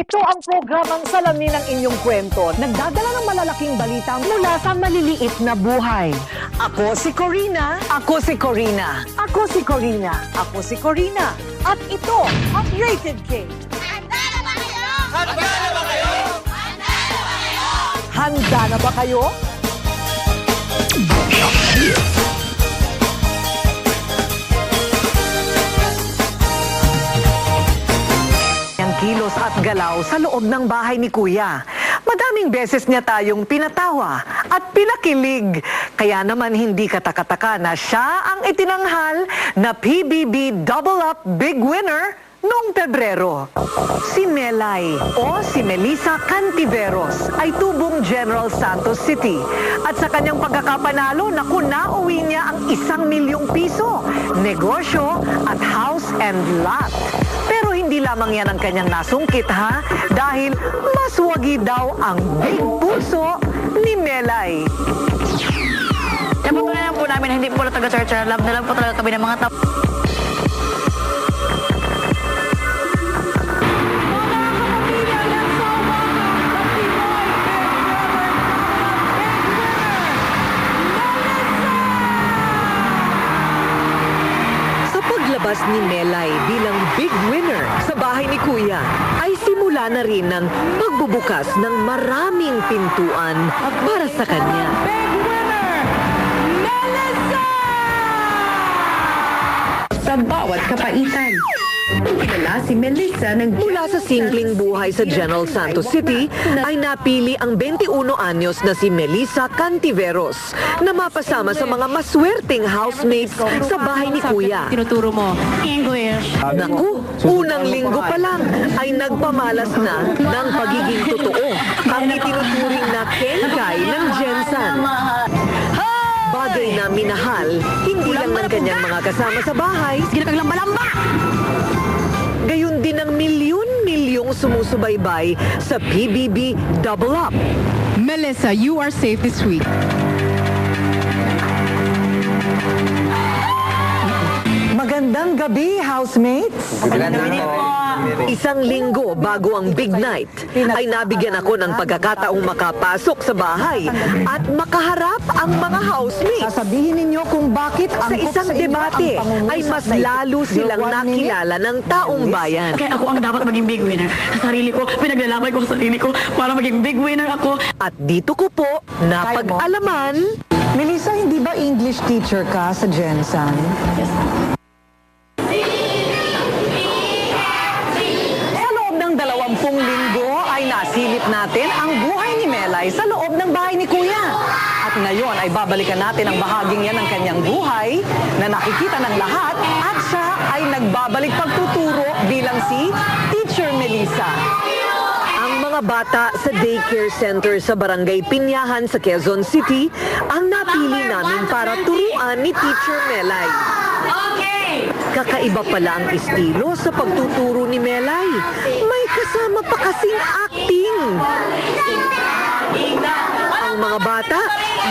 Ito ang programang salamin ng inyong kwento. Nagdadala ng malalaking balita mula sa maliliit na buhay. Ako si Corina. Ako si Corina. Ako si Corina. Ako si Corina. At ito ang Rated K. Handa na ba kayo? Handa na ba kayo? Ang galaw sa loob ng bahay ni Kuya. Madaming beses niya tayong pinatawa at pinakilig. Kaya naman hindi katakataka na siya ang itinanghal na PBB Double Up Big Winner noong Pebrero. Si Melay o si Melissa Cantiveros ay tubong General Santos City. At sa kanyang pagkakapanalo, naku, nauwi niya ang isang milyong piso, negosyo at house and lot. Lamang yan ang kanyang nasungkit ha, dahil mas wagi daw ang big puso ni Melay. Napatunayan po namin na hindi po na taga-church love na lang po talaga kami ng mga tao. Paglabas ni Melay bilang big winner sa bahay ni Kuya, ay simula na rin ng pagbubukas ng maraming pintuan para sa kanya. sa bawat kapaitan. Kilala si Melissa ng Mula sa simpleng buhay sa General Santos City, ay napili ang 21 anyos na si Melissa Cantiveros na mapasama sa mga maswerteng housemates sa bahay ni Kuya. Tinuturo mo. English. Naku, unang linggo pa lang ay nagpamalas na ng pagiging totoo ang itinuturing na kenkay ng Jensen. Bagay na minahal, hindi lang ng kanyang mga kasama sa bahay, Ginakang lamba-lamba! gayon din ang milyon-milyong sumusubaybay sa PBB Double Up. Melissa, you are safe this week. Magandang gabi, housemates! Isang linggo bago ang big night, ay nabigyan ako ng pagkakataong makapasok sa bahay at makaharap ang mga housemates. Sasabihin ninyo kung bakit Sa isang debate ay mas lalo silang nakilala ng taong bayan. Kaya ako ang dapat maging big winner. Sa sarili ko, pinaglalabay ko sa sarili ko para maging big winner ako. At dito ko po napag-alaman Melissa, hindi ba English teacher ka sa Jensen? Sa nasilip natin ang buhay ni Melay sa loob ng bahay ni Kuya. At ngayon ay babalikan natin ang bahaging yan ng kanyang buhay na nakikita ng lahat at siya ay nagbabalik pagtuturo bilang si Teacher Melissa. Ang mga bata sa daycare center sa Barangay Pinyahan sa Quezon City ang napili namin para turuan ni Teacher Melay. Okay! Kakaiba pala ang estilo sa pagtuturo ni Melay. Kasama pa kasing acting. Ang mga bata,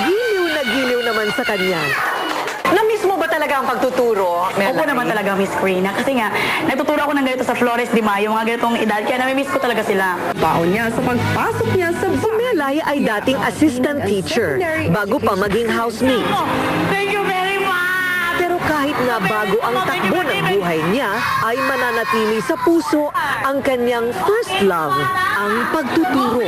giliw na giliw naman sa kanya. Na-miss mo ba talaga ang pagtuturo, Opo naman talaga, Miss Karina. Kasi nga, nagtuturo ako ng ganito sa Flores de Mayo, mga ganitong edad. Kaya nami-miss ko talaga sila. baon niya sa pagpasok niya sa Si Melay ay dating assistant teacher bago pa maging housemate. Thank you! Pero kahit na bago ang takbo ng buhay niya, ay mananatili sa puso ang kanyang first love, ang pagtuturo.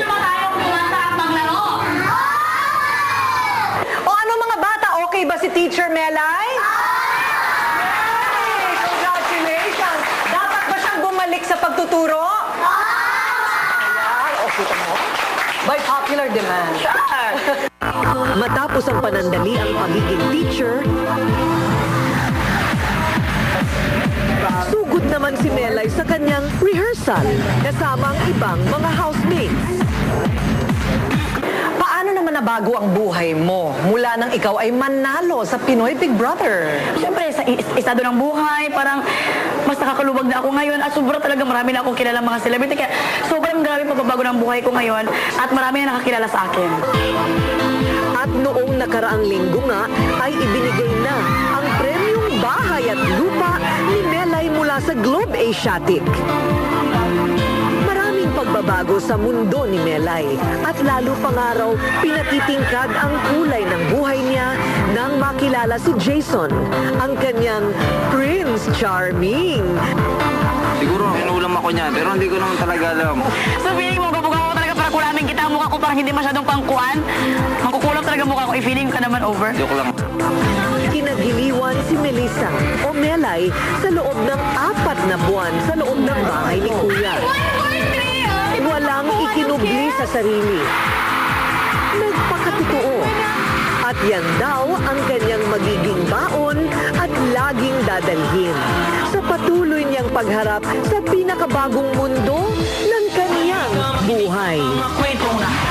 O ano mga bata, okay ba si Teacher Melay? Hey, congratulations! Dapat ba siyang bumalik sa pagtuturo? Ayan, o kita mo? By popular demand. Matapos ang panandali ang pagiging teacher, Sugod naman si Melay sa kanyang rehearsal kasama ang ibang mga housemates. Paano naman nabago ang buhay mo mula nang ikaw ay manalo sa Pinoy Big Brother? Siyempre, sa is- estado ng buhay, parang mas nakakalubag na ako ngayon at sobra talaga marami na akong kilala mga celebrity. Kaya sobrang grabe pagbabago ng buhay ko ngayon at marami na nakakilala sa akin. At noong nakaraang linggo nga ay ibinigay na ang premyong bahay at lupa ni Melay mula sa Globe Asiatic. Maraming pagbabago sa mundo ni Melay at lalo pang araw pinatitingkad ang kulay ng buhay niya nang makilala si Jason, ang kanyang Prince Charming. Siguro inulam ako niya, pero hindi ko naman talaga alam. So feeling mo, gabuga kulamin kita mukha ko parang hindi masyadong pangkuan. Mangkukulam talaga mukha ko. I-feeling ka naman over. Joke lang. Kinagiliwan si Melissa o Melay sa loob ng apat na buwan sa loob ng bahay ni Kuya. Walang ikinubli sa sarili. Nagpakatotoo. At yan daw ang kanyang magiging baon at laging dadalhin sa patuloy niyang pagharap sa pinakabagong mundo na buhay. Mga kwentong lahat.